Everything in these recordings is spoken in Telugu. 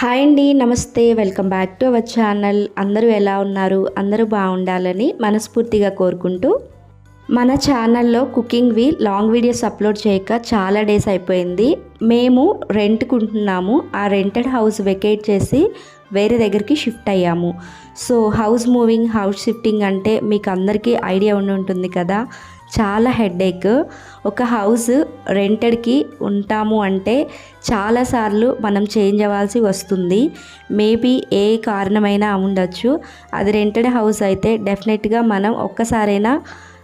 హాయ్ అండి నమస్తే. Welcome back to our channel. అందరూ ఎలా ఉన్నారు? అందరూ బాగుండాలని మనస్ఫూర్తిగా కోరుకుంటూ. మన ఛానల్లో కుకింగ్వి లాంగ్ వీడియోస్ అప్లోడ్ చేయక చాలా డేస్ అయిపోయింది. మేము రెంట్కుంటున్నాము. ఆ రెంటెడ్ హౌస్ వెకేట్ చేసి వేరే దగ్గరికి షిఫ్ట్ అయ్యాము. So house moving house shifting అంటే మీకు అందరికీ ఐడియా ఉండి ఉంటుంది కదా. చాలా హెడేక్ ఒక హౌస్ రెంటెడ్కి ఉంటాము అంటే చాలాసార్లు మనం చేంజ్ అవ్వాల్సి వస్తుంది. మేబీ ఏ కారణమైనా ఉండొచ్చు. అది రెంటెడ్ హౌస్ అయితే డెఫినెట్గా మనం ఒక్కసారైనా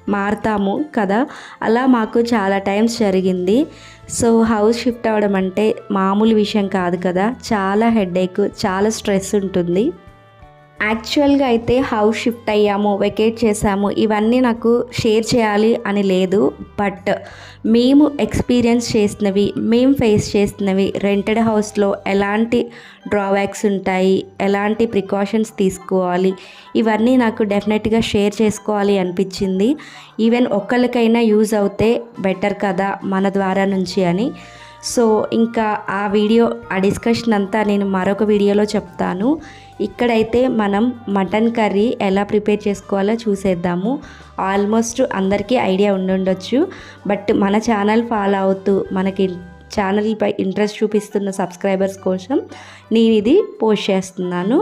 మారుతాము కదా. అలా మాకు చాలా టైమ్స్ జరిగింది. సో హౌస్ షిఫ్ట్ అవ్వడం అంటే మామూలు విషయం కాదు కదా. చాలా హెడేక్ చాలా స్ట్రెస్ ఉంటుంది. యాక్చువల్గా అయితే హౌస్ షిఫ్ట్ అయ్యాము వెకేట్ చేసాము ఇవన్నీ నాకు షేర్ చేయాలి అని లేదు. బట్ మేము ఎక్స్పీరియన్స్ చేసినవి మేము ఫేస్ చేసినవి రెంటెడ్ హౌస్లో ఎలాంటి డ్రాబ్యాక్స్ ఉంటాయి ఎలాంటి ప్రికాషన్స్ తీసుకోవాలి ఇవన్నీ నాకు డెఫినెట్గా షేర్ చేసుకోవాలి అనిపించింది. ఈవెన్ ఒక్కరికైనా యూజ్ అవుతే బెటర్ కదా మన ద్వారా నుంచి అని. సో ఇంకా ఆ వీడియో ఆ డిస్కషన్ అంతా నేను మరొక వీడియోలో చెప్తాను. ఇక్కడైతే మనం మటన్ కర్రీ ఎలా ప్రిపేర్ చేసుకోవాలో చూసేద్దాము. ఆల్మోస్ట్ అందరికీ ఐడియా ఉండుండొచ్చు. బట్ మన ఛానల్ ఫాలో అవుతూ మనకి ఛానల్పై ఇంట్రెస్ట్ చూపిస్తున్న సబ్స్క్రైబర్స్ కోసం నేను ఇది పోస్ట్ చేస్తున్నాను.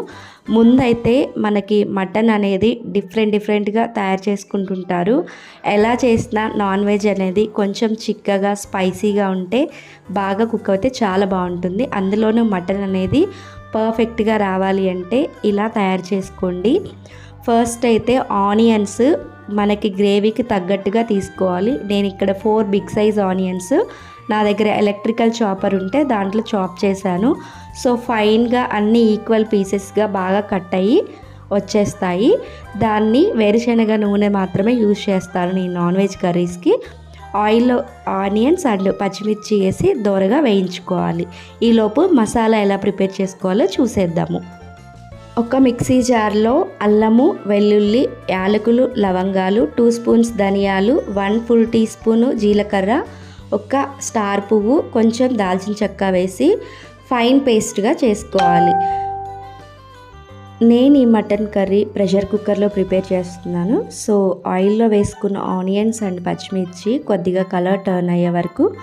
ముందైతే మనకి మటన్ అనేది డిఫరెంట్ డిఫరెంట్గా తయారు చేసుకుంటుంటారు. ఎలా చేసినా నాన్ వెజ్ అనేది కొంచెం చిక్కగా స్పైసీగా ఉంటే బాగా కుక్ అయితే చాలా బాగుంటుంది. అందులోనూ మటన్ అనేది పర్ఫెక్ట్గా రావాలి అంటే ఇలా తయారు చేసుకోండి. ఫస్ట్ అయితే ఆనియన్స్ మనకి గ్రేవీకి తగ్గట్టుగా తీసుకోవాలి. నేను ఇక్కడ ఫోర్ బిగ్ సైజ్ ఆనియన్స్ నా దగ్గర ఎలక్ట్రికల్ చాపర్ ఉంటే దాంట్లో చాప్ చేశాను. సో ఫైన్గా అన్ని ఈక్వల్ పీసెస్గా బాగా కట్ అయ్యి వచ్చేస్తాయి. దాన్ని వేరుశనగ నూనె మాత్రమే యూజ్ చేస్తాను నేను నాన్ వెజ్ కర్రీస్కి ఆయిల్లో ఆనియన్స్ అండ్ పచ్చిమిర్చి వేసి దోరగా వేయించుకోవాలి. ఈలోపు మసాలా ఎలా ప్రిపేర్ చేసుకోవాలో చూసేద్దాము. ఒక మిక్సీ జార్లో అల్లము వెల్లుల్లి యాలకులు లవంగాలు టూ స్పూన్స్ ధనియాలు వన్ ఫుల్ టీ స్పూను జీలకర్ర ఒక స్టార్ పువ్వు కొంచెం దాల్చిన చెక్క వేసి ఫైన్ పేస్ట్గా చేసుకోవాలి. నేను ఈ మటన్ కర్రీ ప్రెషర్ కుక్కర్లో ప్రిపేర్ చేస్తున్నాను. సో ఆయిల్లో వేసుకున్న ఆనియన్స్ అండ్ పచ్చిమిర్చి కొద్దిగా కలర్ టర్న్ అయ్యే వరకు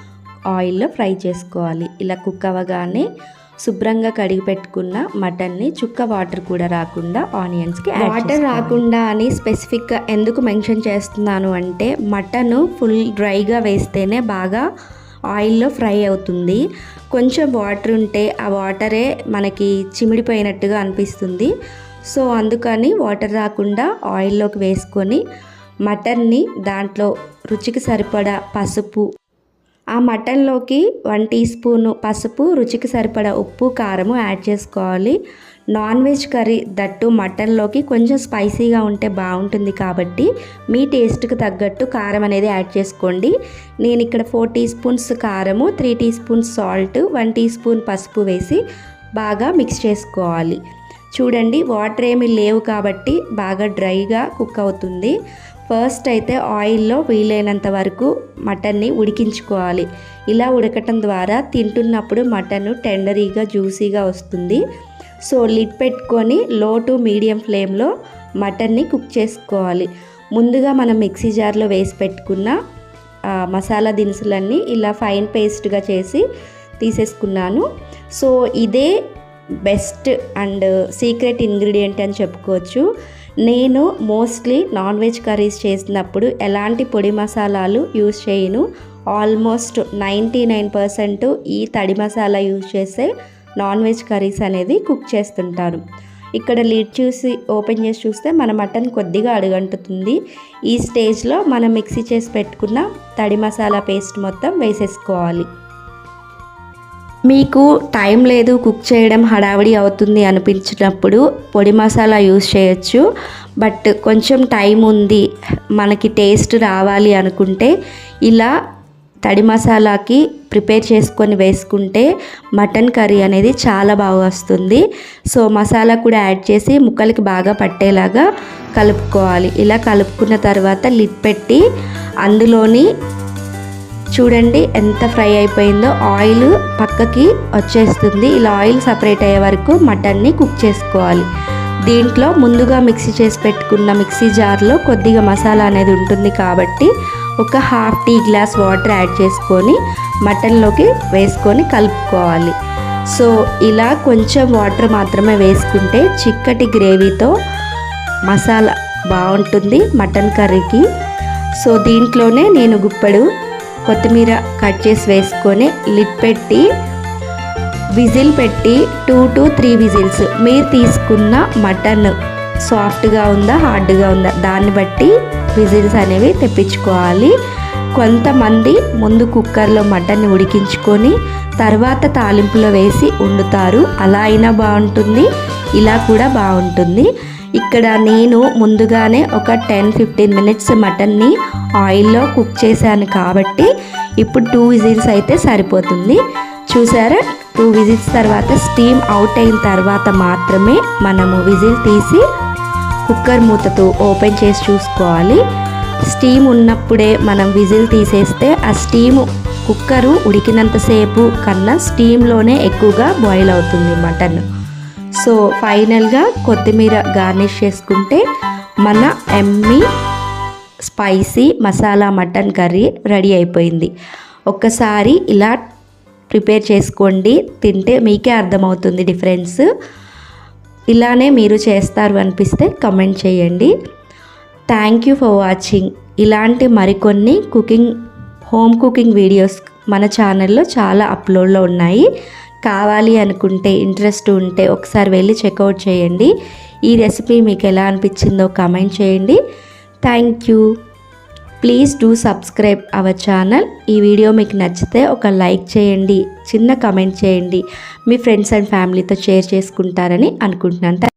ఆయిల్లో ఫ్రై చేసుకోవాలి. ఇలా కుక్ అవ్వగానే శుభ్రంగా కడిగి పెట్టుకున్న మటన్ని చుక్క వాటర్ కూడా రాకుండా ఆనియన్స్కి వాటర్ రాకుండా అని స్పెసిఫిక్గా ఎందుకు మెన్షన్ చేస్తున్నాను అంటే మటన్ ఫుల్ డ్రైగా వేస్తేనే బాగా ఆయిల్లో ఫ్రై అవుతుంది. కొంచెం వాటర్ ఉంటే ఆ వాటరే మనకి చిమిడిపోయినట్టుగా అనిపిస్తుంది. సో అందుకని వాటర్ రాకుండా ఆయిల్లోకి వేసుకొని మటన్ని దాంట్లో రుచికి సరిపడా పసుపు ఆ మటన్లోకి వన్ టీ స్పూను పసుపు రుచికి సరిపడా ఉప్పు కారము యాడ్ చేసుకోవాలి. నాన్ వెజ్ కర్రీ దట్టు మటన్లోకి కొంచెం స్పైసీగా ఉంటే బాగుంటుంది కాబట్టి మీ టేస్ట్కి తగ్గట్టు కారం అనేది యాడ్ చేసుకోండి. నేను ఇక్కడ ఫోర్ టీ స్పూన్స్ కారము three tea spoons salt one tea spoon పసుపు వేసి బాగా మిక్స్ చేసుకోవాలి. చూడండి వాటర్ ఏమి లేవు కాబట్టి బాగా డ్రైగా కుక్ అవుతుంది. ఫస్ట్ అయితే ఆయిల్లో వీలైనంత వరకు మటన్ని ఉడికించుకోవాలి. ఇలా ఉడకటం ద్వారా తింటున్నప్పుడు మటన్ టెండరీగా జ్యూసీగా వస్తుంది. సో లిడ్ పెట్టుకొని లో టు మీడియం ఫ్లేమ్లో మటన్ని కుక్ చేసుకోవాలి. ముందుగా మనం మిక్సీ జార్లో వేసి పెట్టుకున్న మసాలా దినుసులన్నీ ఇలా ఫైన్ పేస్ట్గా చేసి తీసేసుకున్నాను. సో ఇదే బెస్ట్ అండ్ సీక్రెట్ ఇంగ్రీడియంట్ అని చెప్పుకోవచ్చు. నేను మోస్ట్లీ నాన్ వెజ్ కర్రీస్ చేసినప్పుడు ఎలాంటి పొడి మసాలాలు యూజ్ చేయను. ఆల్మోస్ట్ నైంటీ నైన్ పర్సెంట్ ఈ తడి మసాలా యూజ్ చేసే నాన్ వెజ్ కర్రీస్ అనేది కుక్ చేస్తుంటాను. ఇక్కడ లీడ్ చూసి ఓపెన్ చేసి చూస్తే మన మటన్ కొద్దిగా అడుగంటుతుంది. ఈ స్టేజ్లో మనం మిక్సీ చేసి పెట్టుకున్న తడి మసాలా పేస్ట్ మొత్తం వేసేసుకోవాలి. మీకు టైం లేదు కుక్ చేయడం హడావిడి అవుతుంది అనిపించినప్పుడు పొడి మసాలా యూస్ చేయొచ్చు. బట్ కొంచెం టైం ఉంది మనకి టేస్ట్ రావాలి అనుకుంటే ఇలా తడి మసాలాకి ప్రిపేర్ చేసుకొని వేసుకుంటే మటన్ కర్రీ అనేది చాలా బాగా వస్తుంది. సో మసాలా కూడా యాడ్ చేసి ముక్కలకి బాగా పట్టేలాగా కలుపుకోవాలి. ఇలా కలుపుకున్న తర్వాత లిడ్ పెట్టి అందులోని చూడండి ఎంత ఫ్రై అయిపోయిందో. ఆయిల్ పక్కకి వచ్చేస్తుంది. ఇలా ఆయిల్ సపరేట్ అయ్యే వరకు మటన్ని కుక్ చేసుకోవాలి. దీంట్లో ముందుగా మిక్సీ చేసి పెట్టుకున్న మిక్సీ జార్లో కొద్దిగా మసాలా అనేది ఉంటుంది కాబట్టి ఒక half tea glass water add చేసుకొని మటన్లోకి వేసుకొని కలుపుకోవాలి. సో ఇలా కొంచెం వాటర్ మాత్రమే వేసుకుంటే చిక్కటి గ్రేవీతో మసాలా బాగుంటుంది మటన్ కర్రీకి. సో దీంట్లోనే నేను గుప్పెడు కొత్తిమీర కట్ చేసి వేసుకొని లిడ్ పెట్టి విజిల్ పెట్టి టూ టు త్రీ విజిల్స్. మీరు తీసుకున్న మటన్ సాఫ్ట్గా ఉందా హార్డ్గా ఉందా దాన్ని బట్టి విజిల్స్ అనేవి తెప్పించుకోవాలి. కొంతమంది ముందు కుక్కర్లో మటన్ని ఉడికించుకొని తర్వాత తాలింపులో వేసి వండుతారు. అలా అయినా బాగుంటుంది ఇలా కూడా బాగుంటుంది. ఇక్కడ నేను ముందుగానే ఒక టెన్ ఫిఫ్టీన్ మినిట్స్ మటన్ని ఆయిల్లో కుక్ చేశాను కాబట్టి ఇప్పుడు టూ విజిల్స్ అయితే సరిపోతుంది. చూసారా? టూ విజిల్స్ తర్వాత స్టీమ్ అవుట్ అయిన తర్వాత మాత్రమే మనము విజిల్ తీసి కుక్కర్ మూతతో ఓపెన్ చేసి చూసుకోవాలి. స్టీమ్ ఉన్నప్పుడే మనం విజిల్ తీసేస్తే ఆ స్టీమ్ కుక్కరు ఉడికినంతసేపు కన్నా స్టీమ్లోనే ఎక్కువగా బాయిల్ అవుతుంది మటన్. సో ఫైనల్గా కొత్తిమీర గార్నిష్ చేసుకుంటే మన yummy spicy masala mutton curry ready అయిపోయింది. ఒక్కసారి ఇలా ప్రిపేర్ చేసుకోండి. తింటే మీకే అర్థమవుతుంది డిఫరెన్స్. ఇలానే మీరు చేస్తారు అనిపిస్తే కమెంట్ చేయండి. Thank you for watching. ఇలాంటి మరికొన్ని కుకింగ్ హోమ్ కుకింగ్ వీడియోస్ మన ఛానల్లో చాలా అప్లోడ్లో ఉన్నాయి. కావాలి అనుకుంటే ఇంట్రెస్ట్ ఉంటే ఒకసారి వెళ్ళి చెక్అవుట్ చేయండి. ఈ రెసిపీ మీకు ఎలా అనిపించిందో కమెంట్ చేయండి. Thank you please do subscribe our channel ఈ వీడియో మీకు నచ్చితే ఒక లైక్ చేయండి చిన్న కమెంట్ చేయండి. మీ ఫ్రెండ్స్ అండ్ ఫ్యామిలీతో షేర్ చేసుకుంటారని అనుకుంటున్నాను.